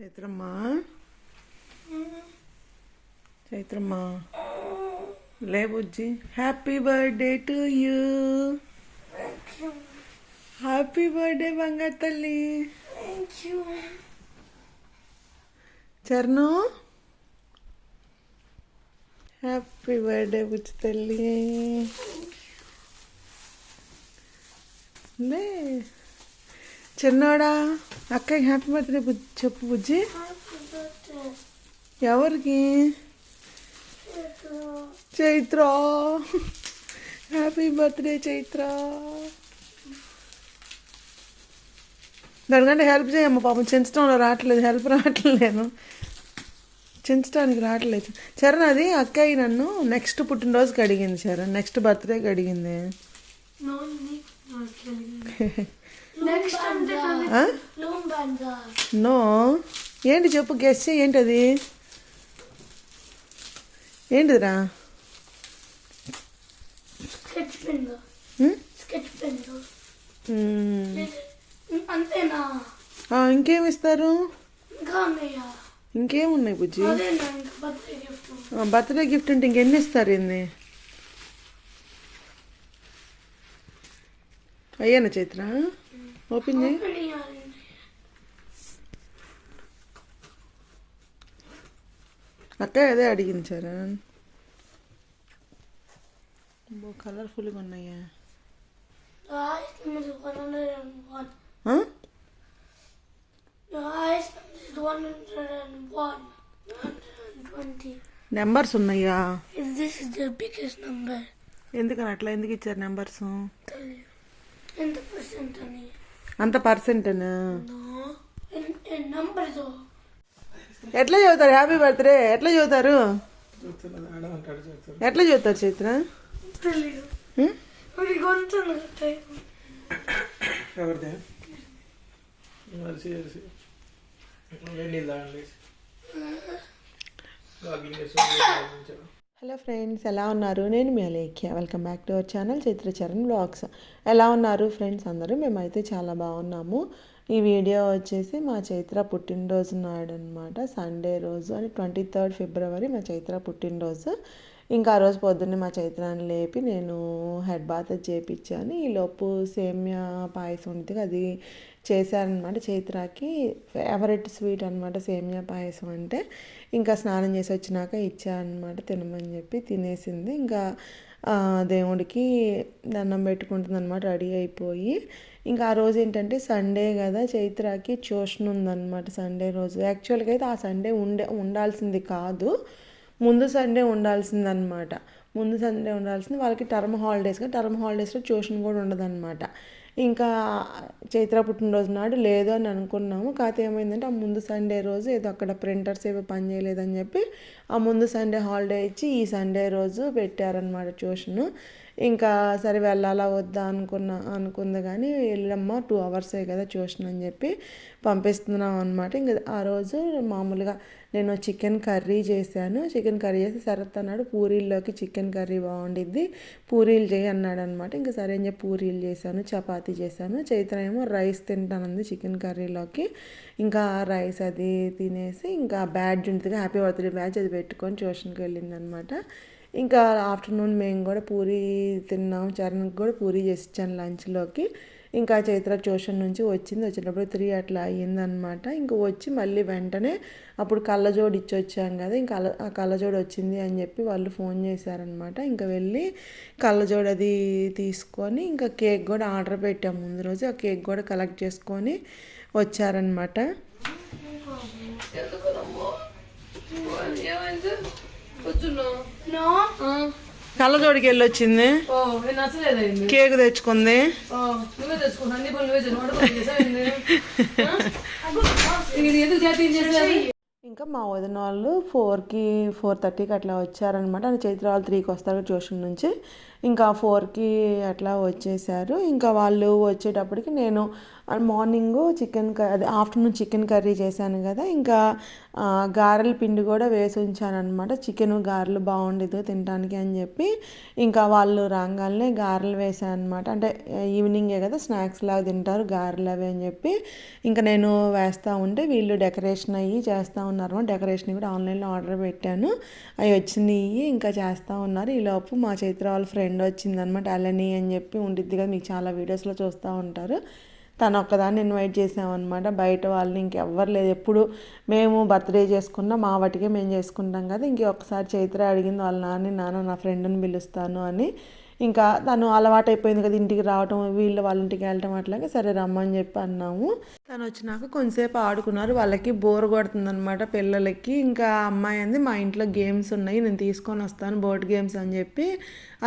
చైత్రమ్మ. చైత్రమ్మ. లే బుజ్జి. Happy birthday to you happy birthday బంగారు తల్లి చరణు హ్యాపీ బర్త్డే బుజ్జి తల్లి లే. చిన్నోడా? అక్కకి హ్యాపీ బర్త్డే బుజ్జి చెప్పు బుజ్జి. ఎవరికి? చైత్ర. Happy birthday Chaitra. దానికంటే హెల్ప్ చేయమ్మ పాపం చెంచడంలో రావట్లేదు హెల్ప్ రావట్లేదు. చెంచడానికి రావట్లేదు. చరణ్ అది అక్కయ్య నన్ను నెక్స్ట్ పుట్టినరోజుకి అడిగింది చరణ్. నెక్స్ట్ బర్త్డేకి అడిగింది. నో ఏంటి చెప్పు గెస్ చేయి ఏంటది? ఏంటిదిరా? Sketch pen um? Sketch pen um. అంతేనా? ఆ, ఇంకేం ఇస్తారు ఇంకేమున్నాయి బుజ్జి? బర్త్డే గిఫ్ట్ అంటే ఇంకెన్ని ఇస్తారు ఏంది అయ్యానా చైత్ర? ఓపెన్ చేయి అక్క అదే అడిగింది సార్ కలర్ఫుల్గా ఉన్నాయా Guys, number is 101. ఆ? Guys, number is 101. 120. నెంబర్స్ ఉన్నాయా is the biggest number, ఎందుకని అట్లా ఎందుకు ఇచ్చారు నెంబర్స్ the percent, honey. అంత పర్సెంటేనా ఎట్లా చదువుతారు? హ్యాపీ బర్త్డే ఎట్లా చదువుతారు? ఎట్లా చదువుతారు చైత్ర? Tell హలో ఫ్రెండ్స్ ఎలా ఉన్నారు? నేను మీ Alekhya. Welcome back to our channel Chitracharan vlogs. ఎలా ఉన్నారు ఫ్రెండ్స్ అందరూ? మేమైతే చాలా బాగున్నాము. ఈ వీడియో వచ్చేసి మా చైత్ర పుట్టినరోజు నాడు అనమాట సండే రోజు అని ట్వంటీ థర్డ్ ఫిబ్రవరి మా చైత్ర పుట్టినరోజు. ఇంకా ఆ రోజు పొద్దున్నే మా చైత్రాన్ని లేపి నేను హెడ్ బాత్ చేపించాను ఈలోపు సేమ్యా పాయసం ఉంటుంది అది చేశారనమాట చైత్రాకి. ఫేవరెట్ స్వీట్ అనమాట సేమియా పాయసం అంటే. ఇంకా స్నానం చేసి వచ్చినాక ఇచ్చారనమాట తినమని చెప్పి తినేసింది. ఇంకా దేవుడికి దండం పెట్టుకుంటుంది అనమాట రెడీ అయిపోయి. ఇంకా ఆ రోజు ఏంటంటే సండే కదా చైత్రాకి ట్యూషన్ ఉందన్నమాట సండే రోజు. యాక్చువల్గా అయితే ఆ సండే ఉండే ఉండాల్సింది కాదు. ముందు సండే ఉండాల్సిందనమాట. ముందు సండే ఉండాల్సింది. వాళ్ళకి టర్మ్ హాలిడేస్గా టర్మ్ హాలిడేస్లో ట్యూషన్ కూడా ఉండదన్నమాట ఇంకా చైత్ర పుట్టినరోజు నాడు లేదు అని అనుకున్నాము. కాకపోతే ఏమైందంటే ఆ ముందు సండే రోజు ఏదో అక్కడ ప్రింటర్స్ ఏవో పని చేయలేదని చెప్పి ఆ ముందు సండే హాలిడే ఇచ్చి ఈ సండే రోజు పెట్టారనమాట ట్యూషన్. ఇంకా సరే వెళ్ళాలా వద్దా అనుకున్నా అనుకుంది కానీ వెళ్ళమ్మా టూ అవర్సే కదా ట్యూషన్ అని చెప్పి పంపిస్తున్నాం అనమాట ఇంకా ఆ రోజు మామూలుగా నేను చికెన్ కర్రీ చేశాను. చికెన్ కర్రీ చేసి శరత్ అన్నాడు పూరీల్లోకి చికెన్ కర్రీ బాగుండిద్ది. పూరీలు చేయి అన్నాడు అనమాట ఇంకా సరే అని చెప్పి పూరీలు చేశాను చపాతీ చేశాను. చైత్ర ఏమో రైస్ తింటానంది చికెన్ కర్రీలోకి. ఇంకా రైస్ అది తినేసి ఇంకా బ్యాడ్జ్ ఉంటుంది హ్యాపీ బర్త్డే బ్యాడ్జ్ అది పెట్టుకొని ట్యూషన్కి వెళ్ళింది అనమాట ఇంకా ఆఫ్టర్నూన్ మేము కూడా పూరీ తిన్నాం. చరణ్కి కూడా పూరీ చేసి ఇచ్చాను లంచ్లోకి. ఇంకా చైత్ర ట్యూషన్ నుంచి వచ్చింది. వచ్చేటప్పుడు త్రీ అట్లా అయ్యిందనమాట ఇంకా వచ్చి మళ్ళీ వెంటనే అప్పుడు కళ్ళజోడు ఇచ్చి వచ్చాం కదా ఇంకా కళ్ళ ఆ కళ్ళజోడు వచ్చింది అని చెప్పి వాళ్ళు ఫోన్ చేశారనమాట ఇంకా వెళ్ళి కళ్ళజోడు అది తీసుకొని ఇంకా కేక్ కూడా ఆర్డర్ పెట్టాం ముందు రోజు. ఆ కేక్ కూడా కలెక్ట్ చేసుకొని వచ్చారనమాట No. కళ్ళజోడికి వెళ్ళి వచ్చింది కేక్ తెచ్చుకుంది. ఇంకా మా వదిన వాళ్ళు ఫోర్కి ఫోర్ థర్టీకి అట్లా వచ్చారనమాట అని చైత్ర వాళ్ళు త్రీకి వస్తారు ట్యూషన్ నుంచి. ఇంకా ఫోర్కి అట్లా వచ్చేసారు. ఇంకా వాళ్ళు వచ్చేటప్పటికి నేను మార్నింగ్ చికెన్ అదే ఆఫ్టర్నూన్ చికెన్ కర్రీ చేశాను కదా. ఇంకా గారెల పిండి కూడా వేసి ఉంచానమాట చికెన్ గారెలు బాగుండేదు తినడానికి అని చెప్పి ఇంకా వాళ్ళు రాగానే గారెలు వేసాను అనమాట అంటే ఈవినింగే కదా స్నాక్స్ లాగా తింటారు గారెలు అవి అని చెప్పి. ఇంకా నేను వేస్తూ ఉంటే వీళ్ళు డెకరేషన్ అయ్యి చేస్తూ ఉన్నారు. డెకరేషన్ కూడా ఆన్లైన్లో ఆర్డర్ పెట్టాను. అవి వచ్చినాయి ఇంకా చేస్తూ ఉన్నారు. ఈలోపు మా చైత్ర వాళ్ళ ఫ్రెండ్ ఫ్రెండ్ వచ్చిందనమాట అలని అని చెప్పి ఉండిద్ది కదా మీకు చాలా వీడియోస్లో చూస్తూ ఉంటారు. తను ఒక్కదాన్ని ఇన్వైట్ చేసామన్నమాట. బయట వాళ్ళని ఇంకెవ్వరు లేదు. ఎప్పుడు మేము బర్త్డే చేసుకున్నా మా వాటికే మేము చేసుకుంటాం కదా. ఇంకొకసారి చైత్ర అడిగింది వాళ్ళ నాన్న నాన్న నా ఫ్రెండ్ని పిలుస్తాను అని ఇంకా తను అలవాటు అయిపోయింది కదా ఇంటికి రావటం వీళ్ళు వాళ్ళ ఇంటికి వెళ్ళటం అట్లాగే సరే రమ్మని చెప్పి అన్నాము. తను వచ్చినాక కొంతసేపు ఆడుకున్నారు వాళ్ళకి బోర్ కొడుతుందనమాట పిల్లలకి. ఇంకా అమ్మాయి అంది మా ఇంట్లో గేమ్స్ ఉన్నాయి నేను తీసుకొని వస్తాను బోర్డ్ గేమ్స్ అని చెప్పి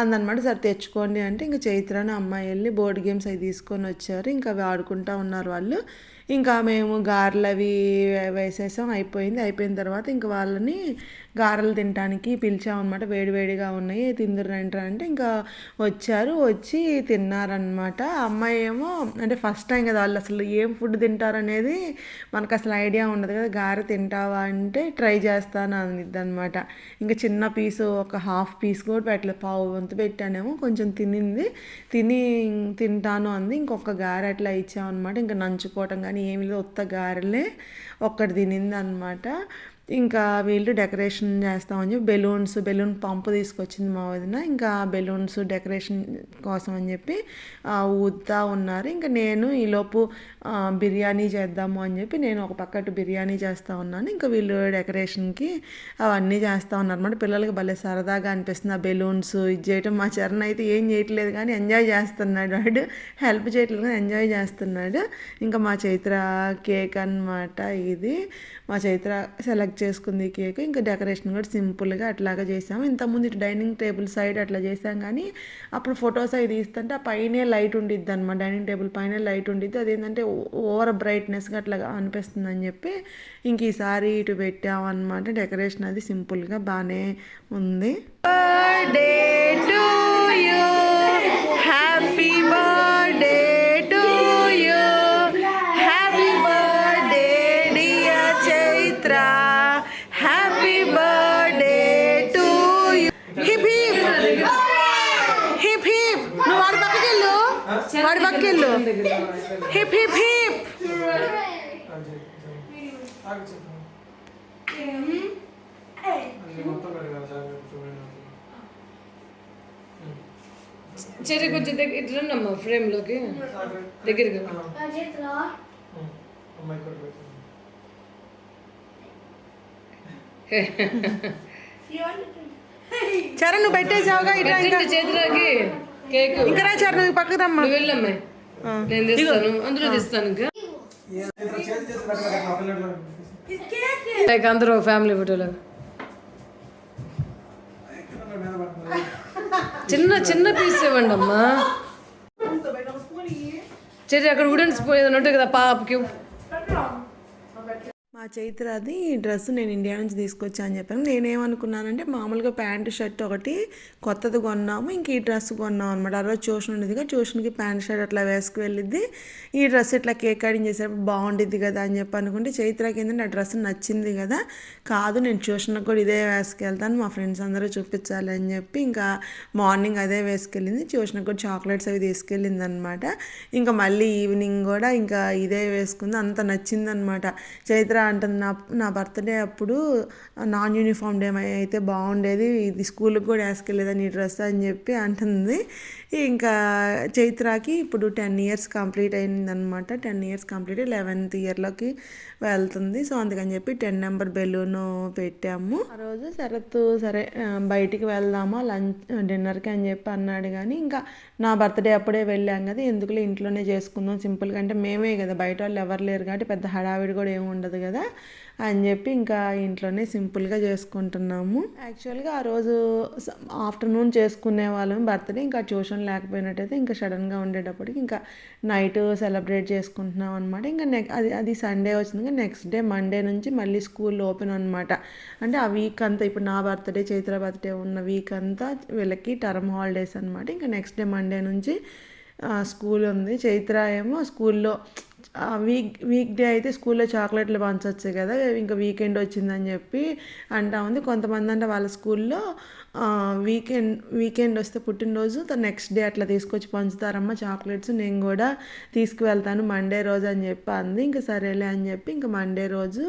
అందనమాట సరే తెచ్చుకోండి అంటే ఇంకా చైత్రాని అమ్మాయి వెళ్ళి బోర్డ్ గేమ్స్ అవి తీసుకొని వచ్చారు. ఇంకా అవి ఆడుకుంటూ ఉన్నారు వాళ్ళు. ఇంకా మేము గారెలు అవి వేసేసాం అయిపోయింది. అయిపోయిన తర్వాత ఇంకా వాళ్ళని గారెలు తినడానికి పిలిచామన్నమాట. వేడివేడిగా ఉన్నాయి. తిందురు అంటే ఇంకా వచ్చారు. వచ్చి తిన్నారనమాట అమ్మాయి ఏమో అంటే ఫస్ట్ టైం కదా వాళ్ళు అసలు ఏం ఫుడ్ తింటారనేది మనకు అసలు ఐడియా ఉండదు కదా. గారె తింటావా అంటే ట్రై చేస్తాను అనిద్ది అనమాట ఇంకా చిన్న పీసు ఒక హాఫ్ పీస్ కూడా పెట్టలేదు. పావు వంతు పెట్టానేమో కొంచెం తినింది. తిని తింటాను అంది. ఇంకొక గారె అట్లా ఇచ్చామన్నమాట. ఇంకా నంచుకోవటం కానీ ఏమి లేదు. ఉత్త గారెలే ఒక్కటి తినింది అనమాట ఇంకా వీళ్ళు డెకరేషన్ చేస్తామని చెప్పి బెలూన్స్ బెలూన్ పంపు తీసుకొచ్చింది మా వదిన. ఇంకా బెలూన్స్ డెకరేషన్ కోసం అని చెప్పి ఊదుతా ఉన్నారు. ఇంకా నేను ఈలోపు బిర్యానీ చేద్దాము అని చెప్పి నేను ఒక పక్కటి బిర్యానీ చేస్తూ ఉన్నాను. ఇంకా వీళ్ళు డెకరేషన్కి అవన్నీ చేస్తూ ఉన్నారు అనమాట పిల్లలకి భలే సరదాగా అనిపిస్తుంది ఆ బెలూన్స్ ఇది చేయటం. మా చరణ్ అయితే ఏం చేయట్లేదు కానీ ఎంజాయ్ చేస్తున్నాడు. వాడు హెల్ప్ చేయట్లేదు కానీ ఎంజాయ్ చేస్తున్నాడు. ఇంకా మా చైత్ర కేక్ అన్నమాట ఇది. మా చైత్ర సెలెక్ట్ చేసుకుంది కేక్. ఇంకా డెకరేషన్ కూడా సింపుల్గా అట్లాగా చేసాము. ఇంతకుముందు ఇటు డైనింగ్ టేబుల్ సైడ్ అట్లా చేసాం కానీ అప్పుడు ఫొటోస్ అవి తీస్తుంటే ఆ పైనే లైట్ ఉండిద్ది అనమాట డైనింగ్ టేబుల్ పైన లైట్ ఉండిద్ది. అదేంటంటే ఓవర్ బ్రైట్నెస్గా అట్లా అనిపిస్తుంది అని చెప్పి ఇంక ఈసారి ఇటు పెట్టామన్నమాట. డెకరేషన్ అది సింపుల్గా బాగానే ఉంది. బర్త్డే టు సార్ చెర్రీ కొంచెం దగ్గర ఇట్లా రండమ్మా ఫ్రేమ్లోకి దగ్గరికి అమ్మాయి కూడా పెట్టు. చరణ్ నువ్వు పెట్టేసావుగా ఇట్లా ఇంకా చేతిలోకి కేక్ ఇంకా రా చరణ్ నువ్వు పక్కకు రమ్మా వెళ్ళమ్మా నేను తెస్తాను అందులో తెస్తాను ఇంకా అందరూ ఫ్యామిలీ ఫోటోలో చిన్న చిన్న పీస్ ఇవ్వండి అమ్మా. చెర్రీ అక్కడ వుడెన్ స్పూన్ ఏదైనా ఉంటుంది కదా పాపకి. ఆ చైత్రాది ఈ డ్రెస్ నేను ఇండియా నుంచి తీసుకొచ్చా అని చెప్పాను. నేనేమనుకున్నానంటే మామూలుగా ప్యాంటు షర్ట్ ఒకటి కొత్తది కొన్నాము ఇంక ఈ డ్రెస్ కొన్నాం అనమాట ఆ రోజు ట్యూషన్ ఉండేదిగా ట్యూషన్కి ప్యాంట్ షర్ట్ అట్లా వేసుకు వెళ్ళిద్ది. ఈ డ్రెస్ ఇట్లా కేక్ కటింగ్ చేసేటప్పుడు బాగుండిద్ది కదా అని చెప్పి అనుకుంటే చైత్రకి ఏంటంటే ఆ డ్రెస్ నచ్చింది కదా కాదు నేను ట్యూషన్కి కూడా ఇదే వేసుకెళ్తాను మా ఫ్రెండ్స్ అందరూ చూపించాలి అని చెప్పి ఇంకా మార్నింగ్ అదే వేసుకెళ్ళింది. ట్యూషన్కి కూడా చాక్లెట్స్ అవి తీసుకెళ్ళింది అనమాట ఇంకా మళ్ళీ ఈవినింగ్ కూడా ఇంకా ఇదే వేసుకుంది అంత నచ్చిందనమాట చైత్ర అంటుంది నా నా బర్త్డే అప్పుడు నాన్ యూనిఫామ్ డే అయితే బాగుండేది ఇది స్కూల్కి కూడా వేసుకెళ్ళేదని ఈ డ్రెస్ అని చెప్పి అంటుంది. ఇంకా చైత్రాకి ఇప్పుడు టెన్ ఇయర్స్ కంప్లీట్ అయిందనమాట టెన్ ఇయర్స్ కంప్లీట్ లెవెన్త్ ఇయర్లోకి వెళ్తుంది. సో అందుకని చెప్పి టెన్ నెంబర్ బెలూన్ పెట్టాము. ఆ రోజు శరత్ సరే బయటికి వెళ్దామా లంచ్ డిన్నర్కి అని చెప్పి అన్నాడు కానీ ఇంకా నా బర్త్డే అప్పుడే వెళ్ళాం కదా ఎందుకులే ఇంట్లోనే చేసుకుందాం సింపుల్గా. అంటే మేమే కదా బయట వాళ్ళు ఎవరు లేరు కాబట్టి పెద్ద హడావిడి కూడా ఏమి ఉండదు కదా. అని చెప్పి ఇంకా ఇంట్లోనే సింపుల్గా చేసుకుంటున్నాము. యాక్చువల్గా ఆ రోజు ఆఫ్టర్నూన్ చేసుకునే వాళ్ళం బర్త్డే ఇంకా ట్యూషన్ లేకపోయినట్టయితే ఇంకా సడన్గా ఉండేటప్పటికి ఇంకా నైట్ సెలబ్రేట్ చేసుకుంటున్నాం అనమాట ఇంకా నెక్ అది అది సండే వచ్చింది. నెక్స్ట్ డే మండే నుంచి మళ్ళీ స్కూల్ ఓపెన్ అనమాట అంటే ఆ వీక్ అంతా ఇప్పుడు నా బర్త్డే చైత్ర బర్త్డే ఉన్న వీక్ అంతా వీళ్ళకి టర్మ్ హాలిడేస్ అనమాట ఇంకా నెక్స్ట్ డే మండే నుంచి స్కూల్ ఉంది. చైత్ర ఏమో స్కూల్లో వీక్ వీక్ డే అయితే స్కూల్లో చాక్లెట్లు పంచవచ్చు కదా ఇంకా వీకెండ్ వచ్చిందని చెప్పి అంటా ఉంది. కొంతమంది అంటే వాళ్ళ స్కూల్లో వీకెండ్ వీకెండ్ వస్తే పుట్టినరోజు నెక్స్ట్ డే అట్లా తీసుకొచ్చి పంచుతారమ్మ చాక్లెట్స్ నేను కూడా తీసుకువెళ్తాను మండే రోజు అని చెప్పి అంది. ఇంకా సరేలే అని చెప్పి ఇంకా మండే రోజు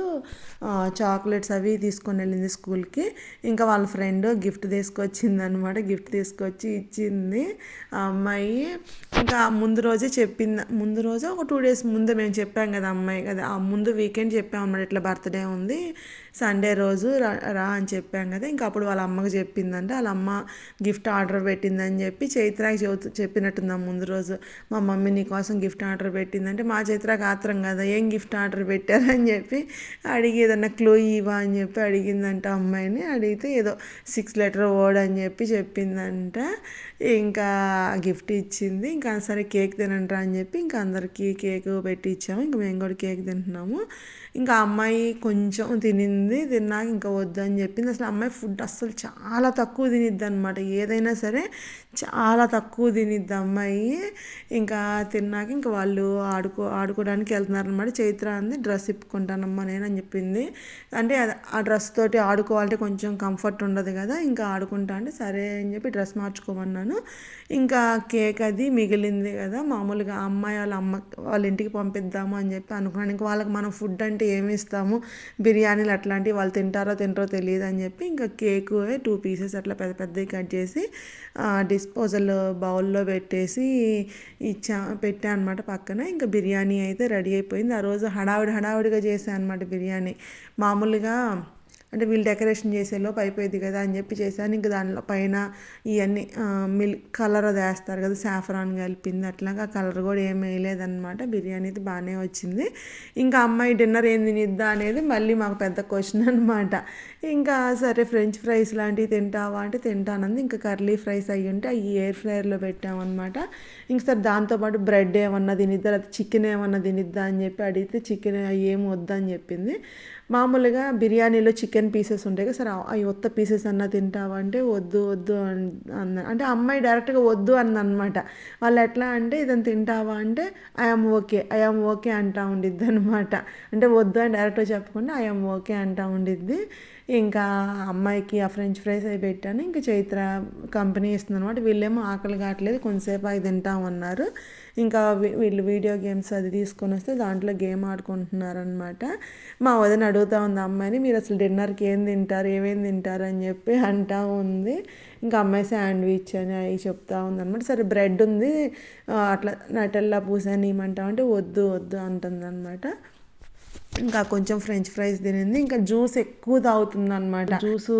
చాక్లెట్స్ అవి తీసుకొని వెళ్ళింది స్కూల్కి. ఇంకా వాళ్ళ ఫ్రెండ్ గిఫ్ట్ తీసుకొచ్చింది అనమాట గిఫ్ట్ తీసుకొచ్చి ఇచ్చింది ఆ అమ్మాయి. ఇంకా ముందు రోజే చెప్పింది ముందు రోజు ఒక టూ డేస్ ముందు మేము చెప్పాం కదా అమ్మాయి కదా ఆ ముందు వీకెండ్ చెప్పాం అన్నమాట ఇట్లా బర్త్డే ఉంది సండే రోజు రా రా అని చెప్పాం కదా ఇంకా అప్పుడు వాళ్ళ అమ్మకి చెప్పిందంటే వాళ్ళ అమ్మ గిఫ్ట్ ఆర్డర్ పెట్టిందని చెప్పి చైత్రాకి చెబుతూ చెప్పినట్టుందా ముందు రోజు మా మమ్మీ నీకోసం గిఫ్ట్ ఆర్డర్ పెట్టిందంటే మా చైత్రాకి ఆత్రం కదా ఏం గిఫ్ట్ ఆర్డర్ పెట్టారని చెప్పి అడిగి ఏదన్నా క్లూ ఇవా అని చెప్పి అడిగిందంట అమ్మాయిని అడిగితే ఏదో సిక్స్ లెటర్ వర్డ్ అని చెప్పి చెప్పిందంట ఇంకా గిఫ్ట్ ఇచ్చింది. ఇంకా సరే కేక్ తినంటారా అని చెప్పి ఇంకా అందరికీ కేక్ పెట్టి ఇచ్చాము. ఇంకా మేము కూడా కేక్ తింటున్నాము. ఇంకా అమ్మాయి కొంచెం తినింది. తిన్నాక ఇంకా వద్దని చెప్పింది. అసలు అమ్మాయి ఫుడ్ అస్సలు చాలా తక్కువ తినిద్ది అనమాట ఏదైనా సరే చాలా తక్కువ తినిద్ది అమ్మాయి. ఇంకా తిన్నాక ఇంకా వాళ్ళు ఆడుకో ఆడుకోవడానికి వెళ్తున్నారు అనమాట చైత్ర అంది డ్రెస్ ఇప్పుకుంటానమ్మా నేను అని చెప్పింది. అంటే ఆ డ్రెస్ తోటి ఆడుకోవాలంటే కొంచెం కంఫర్ట్ ఉండదు కదా. ఇంకా ఆడుకుంటా అంటే సరే అని చెప్పి డ్రెస్ మార్చుకోమన్నాను. ఇంకా కేక్ అది మిగిలింది కదా మామూలుగా అమ్మాయి వాళ్ళ అమ్మ వాళ్ళ ఇంటికి పంపిద్దాము అని చెప్పి అనుకున్నాను. ఇంకా వాళ్ళకి మనం ఫుడ్ అంటే ఏమి ఇస్తాము? బిర్యానీలు అట్లాంటివి వాళ్ళు తింటారో తింటారో తెలియదు అని చెప్పి ఇంకా కేకు టూ పీసెస్ అట్లా పెద్ద పెద్దవి కట్ చేసి డిస్పోజల్ బౌల్లో పెట్టేసి ఇచ్చా పెట్టాను అనమాట పక్కన. ఇంకా బిర్యానీ అయితే రెడీ అయిపోయింది. ఆ రోజు హడావిడి హడావిడిగా చేశాను అనమాట బిర్యానీ. మామూలుగా అంటే వీళ్ళు డెకరేషన్ చేసేలోపు అయిపోయింది కదా అని చెప్పి చేశాను. ఇంకా దానిలో పైన ఇవన్నీ మిల్క్ కలర్ అది వేస్తారు కదా సాఫ్రాన్ కలిపింది. అట్లాగా కలర్ కూడా ఏం వేయలేదన్నమాట. బిర్యానీ అయితే బాగానే వచ్చింది. ఇంకా అమ్మాయి డిన్నర్ ఏం తినిద్దా అనేది మళ్ళీ మాకు పెద్ద క్వశ్చన్ అనమాట ఇంకా సరే ఫ్రెంచ్ ఫ్రైస్ లాంటివి తింటావా అంటే తింటానంది. ఇంకా కర్లీ ఫ్రైస్ అయ్యి ఉంటే అవి ఎయిర్ ఫ్రైయర్లో పెట్టామన్నమాట. ఇంక సరే దాంతోపాటు బ్రెడ్ ఏమన్నా తినిద్దా? లేకపోతే చికెన్ ఏమన్నా తినిద్దా అని చెప్పి అడిగితే చికెన్ ఏం వద్దని చెప్పింది. మామూలుగా బిర్యానీలో చికెన్ పీసెస్ ఉంటాయి కదా సరే అవి ఒత్త పీసెస్ అన్న తింటావా అంటే వద్దు వద్దు అన్- అన్న అంటే అమ్మాయి డైరెక్ట్గా వద్దు అన్నమాట వాళ్ళు ఎట్లా అంటే ఇదని తింటావా? అంటే ఐఎమ్ ఓకే ఐఎమ్ ఓకే అంటా ఉండిద్ది అనమాట అంటే వద్దు అని డైరెక్ట్గా చెప్పకుండా ఐఎమ్ ఓకే అంటా ఉండిద్ది. ఇంకా అమ్మాయికి ఆ ఫ్రెంచ్ ఫ్రైస్ అవి పెట్టాను. ఇంకా చైత్ర కంపెనీ ఇస్తుంది అనమాట వీళ్ళేమో ఆకలి కావట్లేదు కొంతసేపు అవి తింటామన్నారు. ఇంకా వీ- వీళ్ళు వీడియో గేమ్స్ అది తీసుకొని వస్తే దాంట్లో గేమ్ ఆడుకుంటున్నారనమాట మా వదిన అడుగుతా ఉంది అమ్మాయిని మీరు అసలు డిన్నర్కి ఏం తింటారు ఏమేం తింటారు? అని చెప్పి అంటా ఉంది. ఇంకా అమ్మాయి శాండ్విచ్ అని అవి చెప్తా ఉంది అనమాట సరే బ్రెడ్ ఉంది అట్లా నటల్లా పూసాను ఏమంటావు వద్దు వద్దు అంటుంది అనమాట ఇంకా కొంచెం ఫ్రెంచ్ ఫ్రైస్ తినింది ఇంకా జ్యూస్ ఎక్కువ తాగుతుంది అనమాట జ్యూస్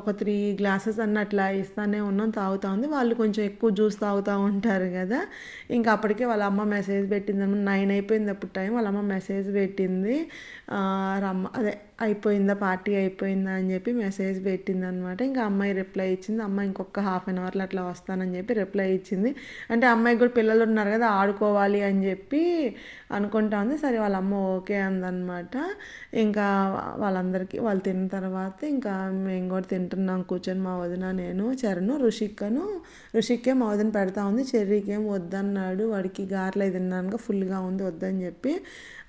ఒక త్రీ గ్లాసెస్ అన్న అట్లా ఇస్తానే ఉన్నాం తాగుతా ఉంది. వాళ్ళు కొంచెం ఎక్కువ జ్యూస్ తాగుతూ ఉంటారు కదా. ఇంకా అప్పటికే వాళ్ళ అమ్మ మెసేజ్ పెట్టింది. అనమాట నైన్ అయిపోయింది అప్పుడు టైం. వాళ్ళ అమ్మ మెసేజ్ పెట్టింది. రమ్మ అదే అయిపోయిందా పార్టీ అయిపోయిందా అని చెప్పి మెసేజ్ పెట్టింది అనమాట ఇంకా అమ్మాయి రిప్లై ఇచ్చింది అమ్మాయి ఇంకొక హాఫ్ అన్ అవర్లో అట్లా వస్తానని చెప్పి రిప్లై ఇచ్చింది. అంటే అమ్మాయికి కూడా పిల్లలు ఉన్నారు కదా ఆడుకోవాలి అని చెప్పి అనుకుంటా ఉంది. సరే వాళ్ళ అమ్మ ఓకే అందనమాట. ఇంకా వాళ్ళందరికీ వాళ్ళు తిన్న తర్వాత ఇంకా మేము కూడా తింటున్నాం కూర్చొని మా వదిన నేను చరణు ఋషిక్కను. ఋషిక్కే మా వదిన పెడతా ఉంది చెర్రీకేం వద్దన్నాడు వాడికి గారెలు అయి తిన్నాక ఫుల్గా ఉంది వద్దని చెప్పి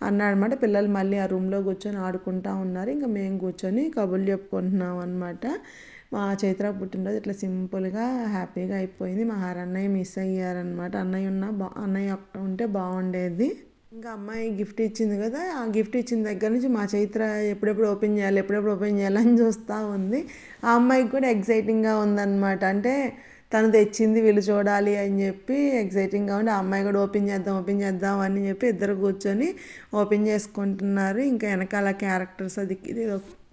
అన్నాడనమాట. పిల్లలు మళ్ళీ ఆ రూమ్లో కూర్చొని ఆడుకుంటా ఉన్నారు. ఇంకా మేము కూర్చొని కబుర్లు చెప్పుకుంటున్నాం అనమాట మా చైత్ర పుట్టినరోజు ఇట్లా సింపుల్గా హ్యాపీగా అయిపోయింది. మా హారన్నయ్య మిస్ అయ్యారనమాట అన్నయ్య ఉన్న బా అన్నయ్య ఉంటే బాగుండేది. ఇంకా అమ్మాయి గిఫ్ట్ ఇచ్చింది కదా ఆ గిఫ్ట్ ఇచ్చిన దగ్గర నుంచి మా చైత్ర ఎప్పుడెప్పుడు ఓపెన్ చేయాలి ఎప్పుడెప్పుడు ఓపెన్ చేయాలని చూస్తూ ఉంది. ఆ అమ్మాయికి కూడా ఎగ్జైటింగ్గా ఉందన్నమాట. అంటే తను తెచ్చింది వీళ్ళు చూడాలి అని చెప్పి ఎక్సైటింగ్గా ఉండి ఆ అమ్మాయి కూడా ఓపెన్ చేద్దాం ఓపెన్ చేద్దాం అని చెప్పి ఇద్దరు కూర్చొని ఓపెన్ చేసుకుంటున్నారు. ఇంకా వెనకాల క్యారెక్టర్స్ అది ఇది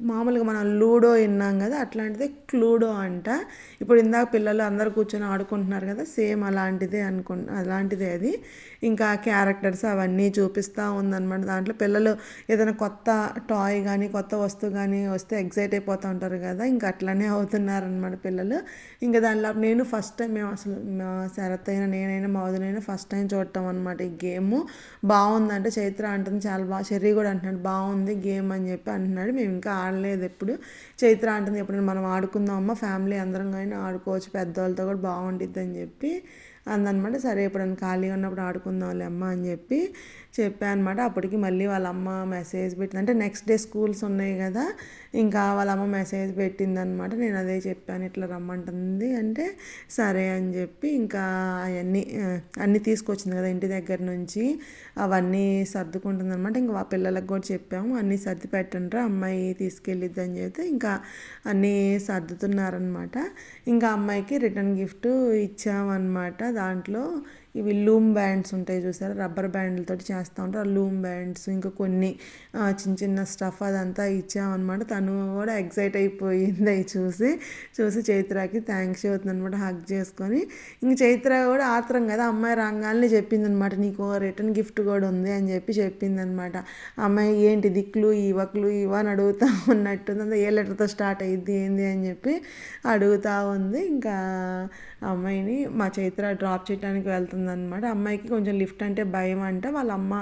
మామూలుగా మనం లూడో విన్నాం కదా అట్లాంటిదే క్లూడో అంట. ఇప్పుడు ఇందాక పిల్లలు అందరు కూర్చొని ఆడుకుంటున్నారు కదా సేమ్ అలాంటిదే అనుకు అలాంటిదే అది. ఇంకా క్యారెక్టర్స్ అవన్నీ చూపిస్తూ ఉందన్నమాట. దాంట్లో పిల్లలు ఏదైనా కొత్త టాయ్ కానీ కొత్త వస్తువు కానీ వస్తే ఎగ్జైట్ అయిపోతూ ఉంటారు కదా ఇంకా అట్లనే అవుతున్నారనమాట పిల్లలు. ఇంకా దానిలో నేను ఫస్ట్ టైం మేము అసలు మా శరత్ అయినా నేనైనా మా వదినైనా ఫస్ట్ టైం చూడటం అనమాట ఈ గేమ్. బాగుందంటే చైత్ర అంటుంది చాలా బాగా చెర్రీ కూడా అంటున్నాడు బాగుంది గేమ్ అని చెప్పి అంటున్నాడు. మేము ఇంకా ఆడలేదు ఎప్పుడు. చైత్ర అంటుంది ఎప్పుడైనా మనం ఆడుకుందాం అమ్మ ఫ్యామిలీ అందరం కానీ ఆడుకోవచ్చు పెద్దవాళ్ళతో కూడా బాగుంటుంది అని చెప్పి అందనమాట సరే ఎప్పుడైనా ఖాళీగా ఉన్నప్పుడు ఆడుకుందాంలే అమ్మ అని చెప్పి చెప్పాను అనమాట అప్పటికి మళ్ళీ వాళ్ళ అమ్మ మెసేజ్ పెట్టింది. అంటే నెక్స్ట్ డే స్కూల్స్ ఉన్నాయి కదా ఇంకా వాళ్ళ అమ్మ మెసేజ్ పెట్టిందనమాట నేను అదే చెప్పాను ఇట్లా రమ్మంటుంది అంటే సరే అని చెప్పి ఇంకా అవన్నీ అన్నీ తీసుకొచ్చింది కదా ఇంటి దగ్గర నుంచి. అవన్నీ సర్దుకుంటుంది అనమాట ఇంకా ఆ పిల్లలకు కూడా చెప్పాము అన్నీ సర్ది పెట్టండి అమ్మాయి తీసుకెళ్ళిద్ది అని చెప్తే ఇంకా అన్నీ సర్దుతున్నారనమాట ఇంకా అమ్మాయికి రిటర్న్ గిఫ్ట్ ఇచ్చామన్నమాట దాంట్లో. ఇవి లూమ్ బ్యాండ్స్ ఉంటాయి చూసారా? రబ్బర్ బ్యాండ్లతో చేస్తూ ఉంటారు. ఆ లూమ్ బ్యాండ్స్ ఇంకా కొన్ని చిన్న చిన్న స్టఫ్ అదంతా ఇచ్చామన్నమాట. తను కూడా ఎగ్జైట్ అయిపోయింది అవి చూసి. చూసి చైత్రకి థ్యాంక్స్ చెబుతుంది అనమాట హక్ చేసుకొని. ఇంక చైత్ర కూడా ఆత్రం కదా అమ్మాయి రాగానే చెప్పింది అనమాట నీకు రిటర్న్ గిఫ్ట్ కూడా ఉంది అని చెప్పి చెప్పింది అనమాట అమ్మాయి ఏంటి దిక్కులు ఇవకులు ఇవ్వ అని అడుగుతా ఉన్నట్టుంది. అంత ఏ లెటర్తో స్టార్ట్ అయ్యిద్ది ఏంది అని చెప్పి అడుగుతా ఉంది. ఇంకా అమ్మాయిని మా చైత్ర డ్రాప్ చేయడానికి వెళ్తుంది. అనమాట అమ్మాయికి కొంచెం లిఫ్ట్ అంటే భయం అంట. వాళ్ళ అమ్మ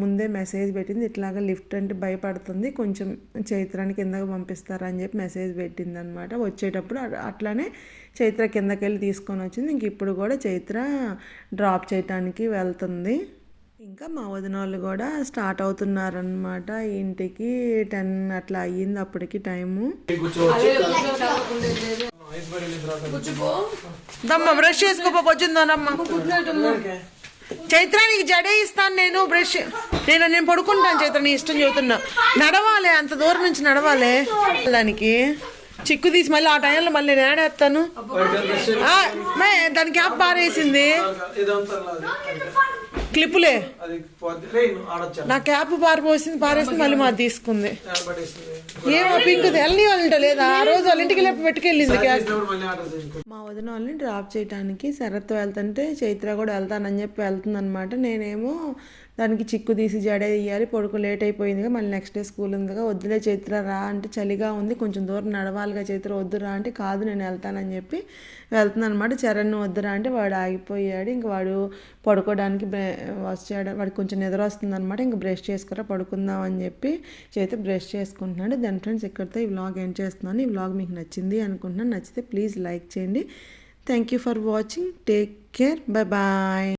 ముందే మెసేజ్ పెట్టింది. ఇట్లాగా లిఫ్ట్ అంటే భయపడుతుంది. కొంచెం చైత్రాన్ని కిందకి పంపిస్తారని చెప్పి మెసేజ్ పెట్టింది అనమాట వచ్చేటప్పుడు అట్లానే చైత్ర కిందకి వెళ్ళి తీసుకొని వచ్చింది. ఇంక ఇప్పుడు కూడా చైత్ర డ్రాప్ చేయటానికి వెళ్తుంది. ఇంకా మా వదిన వాళ్ళు కూడా స్టార్ట్ అవుతున్నారనమాట ఇంటికి. టెన్ అట్లా అయ్యింది అప్పటికి టైము ఐస్ బడి వెళ్ళిన తర్వాత దమ్మ బ్రష్ చేసుకోపో వచ్చిందోనమ్మా చైత్ర నీకు జడే ఇస్తాను నేను బ్రష్ నేను నేను పడుకుంటాను చైత్ర నీ ఇష్టం చెబుతున్నా. నడవాలి అంత దూరం నుంచి నడవాలి. దానికి చిక్కు తీసి మళ్ళీ ఆ టైంలో మళ్ళీ నేను ఏడేస్తాను ఆ, మే దానికి క్యాప్ పారేసింది. క్లిప్పులే. నా క్యాప్ పారిపోసింది పారేసింది మళ్ళీ మాది తీసుకుంది. ఏమో పింక్ వెళ్ళి వాళ్ళంట లేదా? ఆ రోజు వాళ్ళ ఇంటికి వెళ్ళి పెట్టుకెళ్ళింది మా వదిన వాళ్ళని డ్రాప్ చేయడానికి శరత్ వెళ్తుంటే చైత్ర కూడా వెళ్తానని చెప్పి వెళ్తుందనమాట నేనేమో దానికి చిక్కు తీసి జడ వేయాలి. పడుకు లేట్ అయిపోయిందిగా మళ్ళీ నెక్స్ట్ డే స్కూల్ ఉందిగా వద్దులే చైత్ర రా అంటే చలిగా ఉంది. కొంచెం దూరం నడవాలిగా చైత్ర వద్దురా అంటే కాదు నేను వెళ్తానని చెప్పి వెళ్తుందనమాట చరణ్ వద్దురా అంటే వాడు ఆగిపోయాడు. ఇంక వాడు పడుకోవడానికి వచ్చాడు వాడికి కొంచెం నిద్ర వస్తుంది అనమాట ఇంక బ్రష్ చేసుకురా పడుకుందాం అని చెప్పి చేతి బ్రష్ చేసుకుంటున్నాడు. దాని ఫ్రెండ్స్ ఇక్కడితో ఈ వ్లాగ్ ఎండ్ చేస్తున్నాను. ఈ వ్లాగ్ మీకు నచ్చింది అనుకుంటున్నాను. నచ్చితే ప్లీజ్ లైక్ చేయండి. Thank you for watching take care bye bye